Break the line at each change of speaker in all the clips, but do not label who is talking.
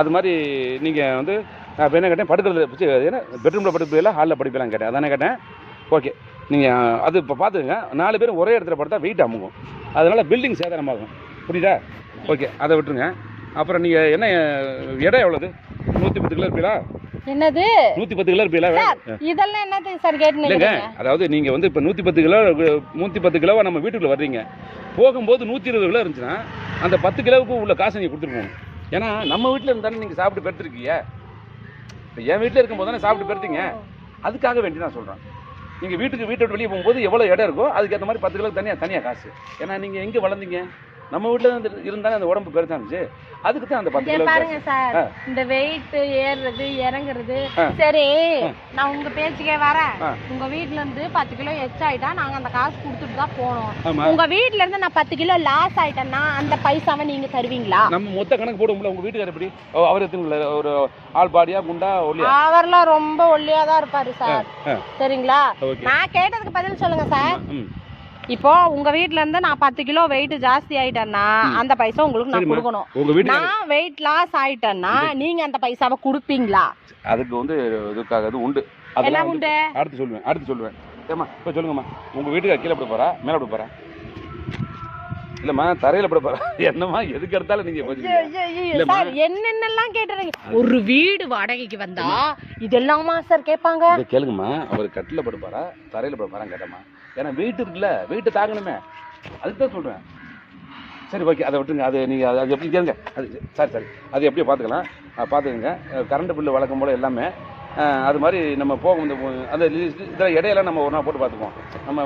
அது மாதிரி நீங்கள் வந்து நான் இப்போ என்ன கேட்டேன் படுக்கிறது ஏன்னா பெட்ரூமில் படுப்பீங்களா ஹாலில் படிப்பீங்களான்னு கேட்டேன். அதானே கேட்டேன்? ஓகே நீங்கள் அது இப்போ பார்த்துங்க நாலு பேரும் ஒரே இடத்துல படுத்தா வெயிட் அமுகும். அதனால் பில்டிங் சேதாரமாகும் புரியுதா? ஓகே அதை விட்டுருங்க. அப்புறம் நீங்கள் என்ன இடம் எவ்வளோது நூற்றி பத்து கிலோ இருப்பீங்களா
என்னது?
நூற்றி பத்து கிலோ இருப்பீங்களா
இதெல்லாம் என்னது சார் கேட்டு
இல்லைங்க.
நிக்கிறீங்க
அதாவது நீங்கள் வந்து இப்போ நூற்றி பத்து கிலோ நூற்றி பத்து கிலோவா நம்ம வீட்டுக்குள்ள வர்றீங்க. போகும்போது நூற்றி இருபது கிலோ இருந்துச்சுன்னா அந்த பத்து கிலோவுக்கு உள்ள காசை நீங்கள் கொடுத்துட்டு போகணும் ஏன்னா நம்ம வீட்டில் இருந்தாலும் நீங்கள் சாப்பிட்டு பெருத்துருக்கீங்க. இப்போ என் வீட்டில் இருக்கும்போது தானே சாப்பிட்டு பெருத்தீங்க. அதுக்காக வேண்டி நான் சொல்கிறேன் நீங்கள் வீட்டுக்கு வீட்டை விட்டு வெளியே போகும்போது எவ்வளோ இடம் இருக்கோ அதுக்கேற்ற மாதிரி பத்து கிலோ தனியாக தனியாக காசு. ஏன்னா நீங்கள் எங்கே வளர்ந்தீங்க? நம்ம வீட்டில் இருந்தாலும் அந்த உடம்பு பெருசா இருந்துச்சு. அதுக்கு தான் அந்த பத்து கிலோ
பாருங்க சார். இந்த வெயிட் ஏறுறது இறங்குறது. சரி நான் உங்க பேச்சுக்கே வரேன். உங்க வீட்ல இருந்து பத்து கிலோ எச் ஆயிட்டா நாங்க அந்த காசு கொடுத்துட்டு தான் போனோம். உங்க வீட்ல இருந்து நான் பத்து கிலோ லாஸ் ஆயிட்டேன்னா அந்த பைசாவை நீங்க தருவீங்களா?
நம்ம மொத்த கணக்கு போடுவோம்ல உங்கள் வீட்டுக்காரர் எப்படி? அவர் எத்தனை ஒரு ஆள் பாடியா குண்டா ஒல்லியா?
அவர்லாம் ரொம்ப ஒல்லியா தான் இருப்பாரு சார். சரிங்களா? நான் கேட்டதுக்கு பதில் சொல்லுங்க சார். இப்போ உங்க வீட்ல இருந்து நான் பத்து கிலோ வெயிட் ஜாஸ்தி ஆயிட்டேன்னா அந்த பைசா உங்களுக்கு நான். கொடுக்கணும். நான் வெயிட் லாஸ் ஆயிட்டேன்னா நீங்க அந்த பைசாவை கொடுப்பீங்களா?
அதுக்கு வந்து இதுக்காக இது உண்டு. அதெல்லாம்
உண்டு?
அடுத்து சொல்லுவேன் அடுத்து சொல்லுவேன். ஏம்மா இப்போ சொல்லுங்கம்மா. உங்கள் வீட்டுக்கு கீழே போட போகிறா மேலே போட போகிறா இல்லைம்மா தரையில் போட போகிறா என்னம்மா எதுக்கு எடுத்தாலும்.
சார் என்னென்னலாம் கேட்டுறீங்க? ஒரு வீடு வாடகைக்கு வந்தா இதெல்லாமா சார் கேட்பாங்க?
கேளுங்கம்மா அவர் கட்டில் போட போகிறா தரையில் போட போகிறான்னு கேட்டம்மா. ஏன்னா வெயிட் இருக்குல்ல வெயிட்டு தாங்கணுமே. அதுக்கு தான் சொல்கிறேன் சரி ஓகே அதை விட்டுருங்க. அது நீங்கள் அது எப்படி கேளுங்க. அது சரி சரி. அது எப்படியோ பார்த்துக்கலாம். பார்த்துக்கோங்க. கரண்ட் பில்லு வழக்கம் போல் எல்லாமே அது மாதிரி நம்ம போக இந்த அந்த இதில் இடையெல்லாம் நம்ம ஒரு நாள் போட்டு பார்த்துக்குவோம். நம்ம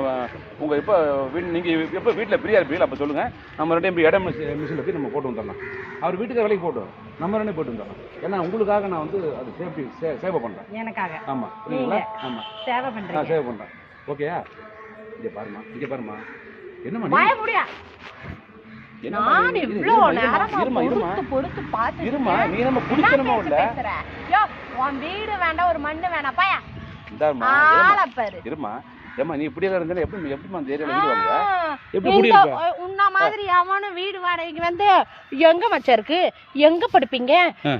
உங்கள் எப்போ வீடு நீங்கள் எப்போ வீட்டில் ஃப்ரீயாக இருப்பீங்களா அப்போ சொல்லுங்கள் நம்ம ரெண்டு இப்போ இடம் மிஷின் வச்சு நம்ம போட்டு வந்துடலாம். அவர் வீட்டுக்கு வேலைக்கு போட்டோம் நம்ம ரெண்டே போட்டு வந்துடலாம். ஏன்னா உங்களுக்காக நான் வந்து அது சேஃப்டி சே சேவை பண்ணுறேன்
எனக்காக.
ஆமாம் புரியுங்களா ஆமாம்
சேவை
நான்
பண்றீங்க.
சேவ் பண்ணுறேன் ஓகேயா? இங்கே பாருமா இங்கே பாருமா என்னம்மா
பய
நீ
முடியா
என்னம்மா
நான் இவ்ளோ நேரமா பொறுத்து பொறுத்து பார்த்து
இருமா நீ நம்ம குடிக்கணுமா உள்ள
யோ உன் வீடு வேண்டாம் ஒரு மண்ணு வேணாம். பாயா
இந்தாருமா
ஆள பாரு.
இருமா. நீ இப்படியே இருந்தா எப்படி எப்படிமா அந்த வீடு வாங்க எப்படி
உன்ன மாதிரி அவனும் வீடு வாடகைக்கு வந்து எங்க மச்சா இருக்கு? எங்க படுப்பீங்க.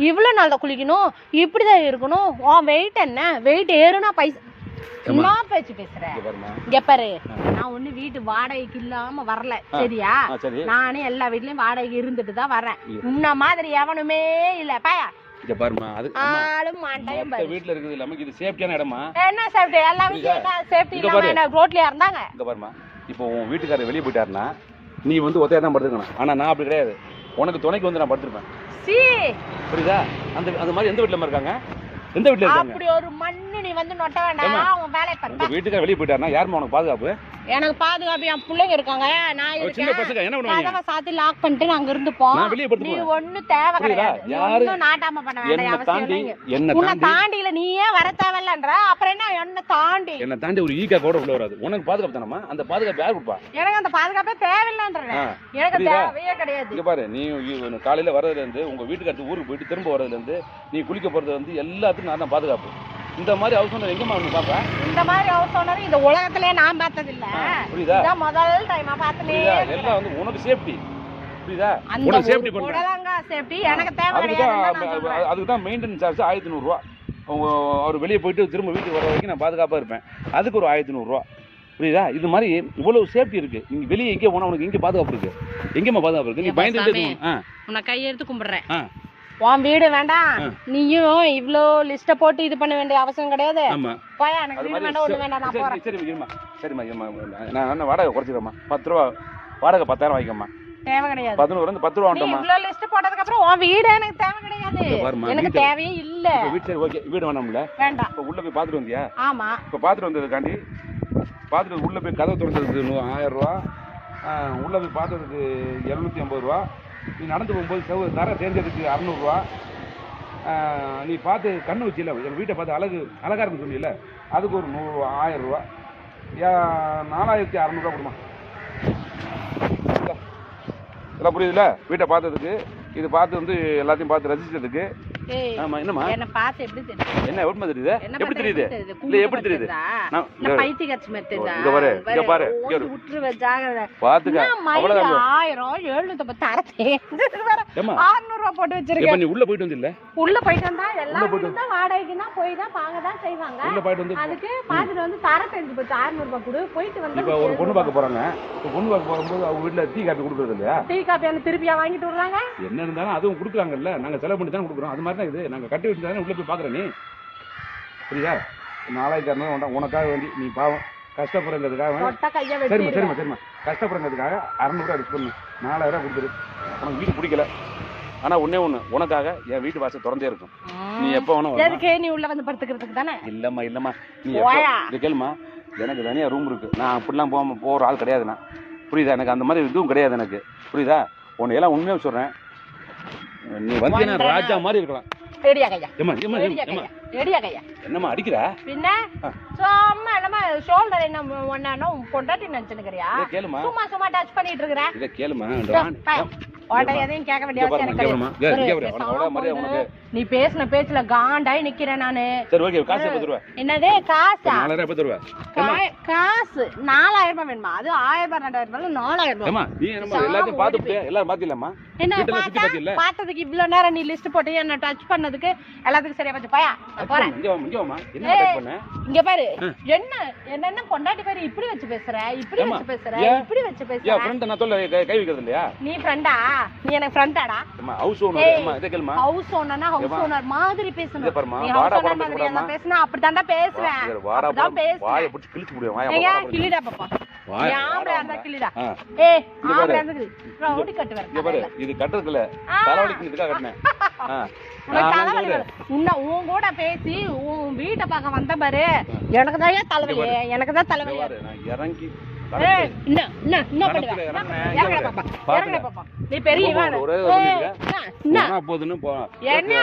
இவ்வளவு நாள் தான் குளிக்கணும் இப்படிதான் இருக்கணும். உன் வெயிட் என்ன? வெயிட் ஏறுனா பைசா என்ன பேச்சு பேசுற.
இங்கே
பாரு. நான் ஒண்ணு வீட்டு வாடகைக்கு இல்லாம வரல. சரியா? நானே எல்லா வீட்லயும் வாடகைக்கு இருந்துட்டு தான் வரேன். உன்ன மாதிரி எவனுமே இல்ல. பாயா.
இங்கே பாருமா அது
ஆளும் பாரு.
இருக்குது இது சேஃப்டியான இடமா
என்ன சேஃப்டி எல்லா வீட்லயும் என்ன சேஃப்டி இல்லாம ரோட்லயா இருந்தாங்க?
இங்கே பாருமா இப்போ உன் வீட்டுக்காரர் வெளியே போயிட்டாருன்னா நீ வந்து ஒத்தையாக தான் படுத்துக்கணும். ஆனால் நான் அப்படி கிடையாது. உனக்கு துணைக்கு வந்து நான் படுத்துருப்பேன். புரியுதா? அந்த அந்த மாதிரி எந்த வீட்டில் இருக்காங்க? எந்த வீட்டில் இருக்காங்க?
அப்படி ஒரு மண்ணு நீ வந்து நொட்ட வேண்டாம். அவங்க வேலையை
உங்க
பண்ண
வீட்டுக்கார வெளியே போயிட்டாருன்னா யாரும்மா உனக்கு பாதுகாப்பு?
எனக்கு பாதுகாப்பு என் பிள்ளைங்க இருக்காங்க. நான்
சின்ன பசங்க என்ன பண்ணுவாங்க?
கதவை சாத்தி லாக் பண்ணிட்டு நாங்க இருந்துப்போம்.
நான் வெளியே
நீ
படுத்துக்குவேன்
ஒண்ணு தேவை? கிடையாது. நீ
யாரு-
ஒண்ணும் நாட்டாம பண்ண வேண்டிய
என்னை தாண்டி என்னை தாண்டி?
தாண்டியில நீயே வர தேவையில்லன்ற. அப்புறம் என்ன? என்ன தாண்டி.
என்னை தாண்டி ஒரு ஈக்கா கூட உள்ள வராது. உனக்கு பாதுகாப்பு தானம்மா? அந்த பாதுகாப்பு யார் கொடுப்பா?
எனக்கு அந்த பாதுகாப்பே தேவையில்லைன்றேன்
ஆ,
எனக்கு? தேவையே கிடையாது.
இங்க பாரு நீ காலையில வர்றதுல இருந்து உங்க வீட்டுக்கு அடுத்து ஊருக்கு போயிட்டு திரும்ப வர்றதுல இருந்து நீ குளிக்க போறது வந்து எல்லாத்துக்கும் நான் தான் பாதுகாப்பு. இந்த மாதிரி அவசரம் எங்கம்மா ஒன்று பாப்பேன்
இந்த மாதிரி அவர் சொன்னாரு இந்த உலகத்திலே நான் பார்த்தது இல்ல
புரியுதா?
இதான் முதல் டைமா பார்த்தனே
புரியுதா? எல்லாம் வந்து உனக்கு சேஃப்டி புரியுதா? உனக்கு சேஃப்டி பண்றேன்.
புடலங்கா சேஃப்டி எனக்கு தேவை
அதுக்கு
கிடையாது
தான் அதுக்கு தான் மெயின்டெனன்ஸ் சார்ஜ் ஆயிரத்தி நூறுரூவா அவங்க அவர் வெளியே போயிட்டு திரும்ப வீட்டுக்கு வர வரைக்கும் நான் பாதுகாப்பாக இருப்பேன். அதுக்கு ஒரு ஆயிரத்தி நூறுரூவா புரியுதா? இது மாதிரி இவ்வளவு சேஃப்டி இருக்கு. நீங்க வெளியே எங்கே போனா உனக்கு எங்கே பாதுகாப்பு இருக்கு. எங்கேம்மா பாதுகாப்பு இருக்கு? நீ பயந்துட்டு
உன்னை கையெடுத்து கும்பிடுறேன். உன் வீடு வேண்டாம். நீயும் இவ்ளோ லிஸ்ட போட்டு இது பண்ண வேண்டிய அவசியம் கிடையாது.
ஆமா.
போயா எனக்கு வீடு வேண்டாம் ஒண்ணு வேண்டாம் நான் போறேன்.
சரி இருமா சரிம்மா இருமா நான் என்ன வாடகை குறைச்சிக்கிறேம்மா. பத்து ரூபா வாடகை பத்தாயிரம் வாங்கிக்கம்மா.
தேவை கிடையாது.
பதினோரு வந்து பத்து ரூபா
நீ
வந்துட்டோம்மா
இவ்ளோ லிஸ்ட் போட்டதுக்கு அப்புறம் உன் வீடு எனக்கு தேவை கிடையாது. எனக்கு தேவையே இல்ல.
இப்போ வீட்டில் ஓகே வீடு வேணாம்ல.
வேண்டாம்.
இப்போ உள்ளே போய் பார்த்துட்டு வந்தியா?
ஆமா.
இப்போ பார்த்துட்டு வந்ததுக்காண்டி பார்த்துட்டு உள்ளே போய் கதவை திறந்ததுக்கு ஆயிரம் ரூபா. உள்ளே போய் பார்த்ததுக்கு இரநூத்தி ஐம்பது ரூபா. நீ நடந்து போகும்போது செவ தர தேர்ந்ததுக்கு அறநூறுவா. நீ பார்த்து கண்ணு வச்சில எங்கள் வீட்டை பார்த்து அழகு அழகாக இருக்குன்னு சொன்னீங்கல்ல அதுக்கு ஒரு நூறு ஆயிரம் ரூபா யா- நாலாயிரத்தி அறநூறுவா கொடுமா. இதெல்லாம் புரியுதுல்ல? வீட்டை பார்த்ததுக்கு இது பார்த்து வந்து எல்லாத்தையும் பார்த்து ரசிச்சதுக்கு ஆமா
என்ன பார்த்து எப்படி தெரியுது?
என்ன எப்படி தெரியுது? எப்படி? இல்ல எப்படி? நான்
என்ன பைத்தியக்காரச்சி மாதிரி தெரியுதா?
இங்க பாரு, இங்க
ஜாகிரதை.
பாத்துக்க அவ்வளவுதான்
ஆயிரம், வேற
ஏமா
600 ரூபா போட்டு வச்சிருக்கேன்.
நீ உள்ள போயிட்டு வந்து இல்ல
உள்ள போயிட்டு வந்தா எல்லாம்
போயிட்டு
வாடகைக்கு தான் போய் தான் வாங்க தான் செய்வாங்க.
உள்ள போயிட்டு வந்து
அதுக்கு பாத்துட்டு வந்து தர தெரிஞ்சு போச்சு. 600 ரூபாய் கொடு. போயிட்டு வந்து
இப்ப ஒரு பொண்ணு பார்க்க போறாங்க. இப்ப பொண்ணு பார்க்க போகும்போது அவங்க வீட்டுல டீ காப்பி கொடுக்கறது இல்லையா?
டீ காப்பி அந்த திருப்பியா வாங்கிட்டு வர்றாங்க
என்ன இருந்தாலும் அதுவும் கொடுக்குறாங்கல்ல. நாங்க செலவு பண்ணி தான் கொடுக்குறோம். அது மாதிரி தான் இது. நாங்க கட்டி வச்சு தானே உள்ள போய் பாக்குற நீ. புரியுதா? நாலாயிரத்தி உனக்காக வேண்டி நீ பாவம். கஷ்டப்படுறதுக்காக சரிம்மா சரிம்மா சரிம்மா. கஷ்டப்படுறதுக்காக அறநூறுவா ரிஸ்க் பண்ணு நாலாயிரம் கொடுத்துரு உனக்கு வீடு பிடிக்கல. ஆனா ஒண்ணே ஒண்ணு உனக்காக என் வீட்டு வாசல் திறந்தே இருக்கும். நீ எப்போ வேணா வரலாம்
எதுக்கு நீ உள்ள வந்து படுத்துக்கிறதுக்கு தானே?
இல்லம்மா இல்லம்மா. நீ. இது கேளுமா எனக்கு தனியாக ரூம் இருக்கு. நான் அப்படிலாம் போகாம போகிற ஆள் கிடையாது நான் புரியுதா? எனக்கு அந்த மாதிரி இதுவும் கிடையாது எனக்கு. புரியுதா? உன்னை எல்லாம் உண்மையாக சொல்கிறேன் நீ
ஒன்றரை
ராஜா மாதிரி இருக்கலாம். என்னம்மா அடிக்கிறா?
பின்ன. சும்மா என்னமா ஷோல்டர் என்ன ஒன்னா பொண்டாட்டி நினைச்சுக்கிறியா சும்மா சும்மா டச் பண்ணிட்டு இருக்கிற.
இதை கேளுமா
உன்கிட்ட எதையும் கேட்க வேண்டிய அவசியம் எனக்கு கிடையாது. நீ பேசின பேச்சுல காண்டாய் நிக்கிறேன் நானு. என்னதே காசா? காசு நாலாயிரம் ரூபாய் வேணுமா? அது ஆயிரம் ரூபாய் ரெண்டாயிரம் ரூபாய் நாலாயிரம் ரூபாய்?
எல்லாத்தையும் எல்லாரும்
என்ன பார்த்தா? பார்த்ததுக்கு இவ்வளவு நேரம் நீ லிஸ்ட் போட்டு என்ன டச் பண்ணதுக்கு எல்லாத்துக்கும் சரியா போச்சு. பயா? போறேன்.
இங்கே
பாரு. என்ன என்னென்ன பொண்டாட்டி பேரு இப்படி வச்சு பேசுற? இப்படி வச்சு பேசுற? இப்படி வச்சு பேசுற?
நான் சொல்ல கை வைக்கிறது இல்லையா?
நீ ஃப்ரெண்டா நீ எனக்கு ஃப்ரெண்டாடா
அம்மா ஹவுஸ் ஓனர். அம்மா இதை கேளுமா?
House ஓனர்னா house. ஓனர் மாதிரி
இதை
பேசணும்
பாரும்மா
நீ
வாடா
ஓனர் மாதிரி எல்லாம் பேசினா அப்படித்தான்டா பேசுவேன்.
இது வாடா படம்
பேசுவேன்
வாயை பிடிச்சி கிழிச்சு முடியும் வாயை
ஏங்க கிளிடா பாப்பா.
இது கட்டுறதுல
ஆ.
தலைவலிக்கு இதுக்காக கட்டினேன் நான்
உன் கூட பேசி உன் வீட்டை பார்க்க வந்த பாரு. எனக்கு தான் தலைவலி? எனக்கு தான் தலைவலி
நான் இறங்கி தெரிஞ்ச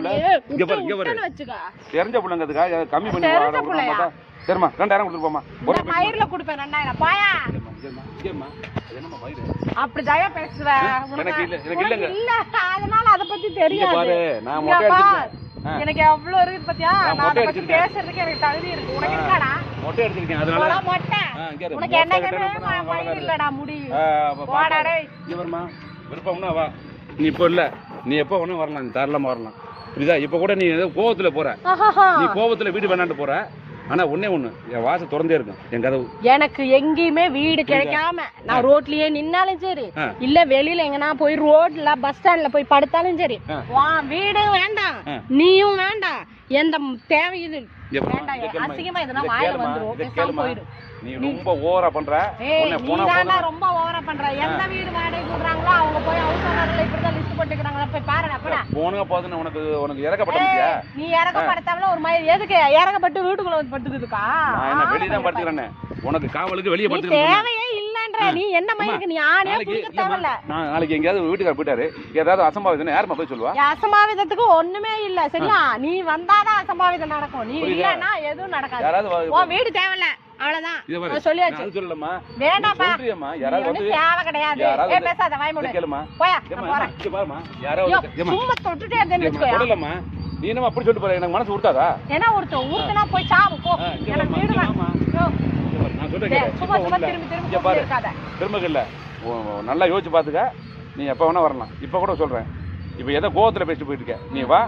நீ?
புள்ள. இங்க பாரு இங்க பாரு.
விட்டுன்னு வச்சுக்க.
தெரிஞ்ச பிள்ளைங்கிறதுக்காக கம்மி பண்ணி சரிம்மா ரெண்டாயிரம் கொடுத்துட்டு போமா
இந்த மயிர்ல கொடுப்பேன் ரெண்டாயிரம். பாயா?
இங்கேம்மா அது என்னம்மா மயிறு
அப்படிதாயா பேசுவ? உனக்கு-
எனக்கு இல்ல,
அதனால அத பத்தி தெரியாது. எனக்கு எவ்வளவு இருக்குது பாத்தியா?
நான்.
பேசுறதுக்கு எனக்கு தகுதி இருக்கு. உனக்கு. இருக்காடா?
மொட்டை அடிச்சிருக்கேன் அதனால
மொட்டை. உனக்கு என்ன இல்லடா முடி.
விருப்பம்னா வா. நீ இப்போ இல்ல. நீ எப்போ வேணும் வரலாம் நீ தாராளமா வரலாம். புரியுதா? இப்போ கூட நீ ஏதோ கோவத்துல போற.
ஆஹாஹா.
நீ கோவத்துல வீடு வேணான்ட்டு போற. ஆனா ஒண்ணே ஒண்ணு என் வாசல் திறந்தே இருக்கும் என் கதவு.
எனக்கு எங்கேயுமே வீடு கிடைக்காம நான் ரோட்லயே நின்னாலும் சரி. இல்ல வெளியில எங்கனா போய் ரோட்ல பஸ் ஸ்டாண்ட்ல போய் படுத்தாலும் சரி வீடு வேண்டாம். நீயும் வேண்டாம் எந்த தேவை இது அசிங்கமா இதெல்லாம்
இதை
வாயில வந்துரும்
இதை
பேசாம
கேளும்மா.
போயிடு.
நீ ரொம்ப ஓவரா பண்ற
ரொம்ப ஓவரா பண்ற எந்த வீடு வாடகை? போய் ஹவுஸ் ஓனர்ல இப்படிதான் லிஸ்ட் போட்டுக்கிறாங்களா? போய் பாருடா
போதுன்னு உனக்கு உனக்கு இறக்கப்பட்ட முடியா
நீ இறக்கப்படத்தாமல ஒரு மாதிரி எதுக்கு? இறக்கப்பட்டு வீட்டுக்குள்ள வந்து படுத்துக்குதுக்கா
நான் என்ன வெளியே தான் படுத்துக்கிறேனே உனக்கு காவலுக்கு வெளியே
நீ
படுத்துக்கிறேன்
தேவையே இல்லன்ற. நீ என்ன மயிருக்கு நீ
நாளைக்கு
குடிக்க
நான் நாளைக்கு எங்கேயாவது வீட்டுக்கார போயிட்டாரு. ஏதாவது அசம்பாவிதம் யாரும்மா போய் சொல்லுவா?
அசம்பாவிதத்துக்கு ஒண்ணுமே இல்ல. சரியா நீ வந்தாதான் அசம்பாவிதம் நடக்கும். நீ? இல்லன்னா எதுவும் நடக்காது. உன் வீடு தேவையில்ல. அவ்வளவுதான். சொல்லியாச்சு.
சொல்றியம்மா. யாராவது
ஒண்ணும்
வந்து
தேவை கிடையாது.
யாராவது
ஏ பேசாத வாய் மூடு.
இதை கேளுமா
போயா நான் போறேன்.
இங்க யாராவது
சும்மா தொட்டுட்டே இருந்தேன்னு
நீ என்னம்மா அப்படி சொல்லிட்டு போற? எனக்கு மனசு விட்டாதா
ஏன்னா ஒருத்தன் ஊருக்குனா போய் சாவு போ. எனக்கு வீடு
நான் சொல்றேன்.
சும்மா சும்மா. திரும்பி திரும்பி
பாரு. இல்ல. நல்லா யோசிச்சு பாத்துக்க. நீ எப்ப வேணா வரலாம். இப்ப கூட சொல்றேன். இப்ப ஏதோ கோவத்துல பேசிட்டு போயிட்டு இருக்க? நீ வா.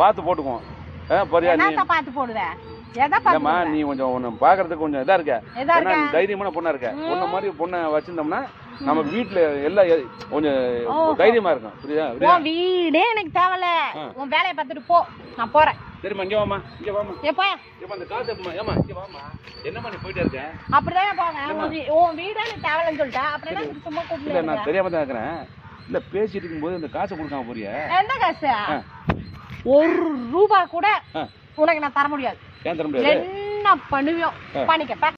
பார்த்து போட்டுக்குவோம்.
என்னத்த பார்த்து போடுவ? எதை பார்த்து
இல்லம்மா? நீ கொஞ்சம் உன்னை பாக்குறதுக்கு கொஞ்சம் இதா இருக்க. ஏன்னா தைரியமான பொண்ணா இருக்க. பொண்ணு மாதிரி பொண்ணை வச்சிருந்தோம்னா நம்ம வீட்டுல எல்லாம் கொஞ்சம். தைரியமா இருக்கும் புரியுதா?
உன் வீடே எனக்கு தேவையில்ல. உன் வேலையை பார்த்துட்டு போ. நான் போறேன்.
சரிம்மா இங்க வாமா வாமா அந்த காசு எப்பமா? ஏமா இங்க வாமா என்னம்மா நீ போயிட்டே இருக்க?
அப்படிதான் போவேன். உன் வீடே எனக்கு தேவையில்லன்னு சொல்லிட்டேன் அப்புறம் என்ன சும்மா கூப்பிட்டு
நான் தெரியாம தான் இருக்கிறேன். இல்ல பேசிட்டு இருக்கும்போது இந்த காசை கொடுக்காம போறிய?
எந்த காசு. ஒரு ரூபா கூட. உனக்கு நான் தர முடியாது.
ஏன் தர முடியாது
என்ன பண்ணுவியோ
ஆ.
பண்ணிக்கப்ப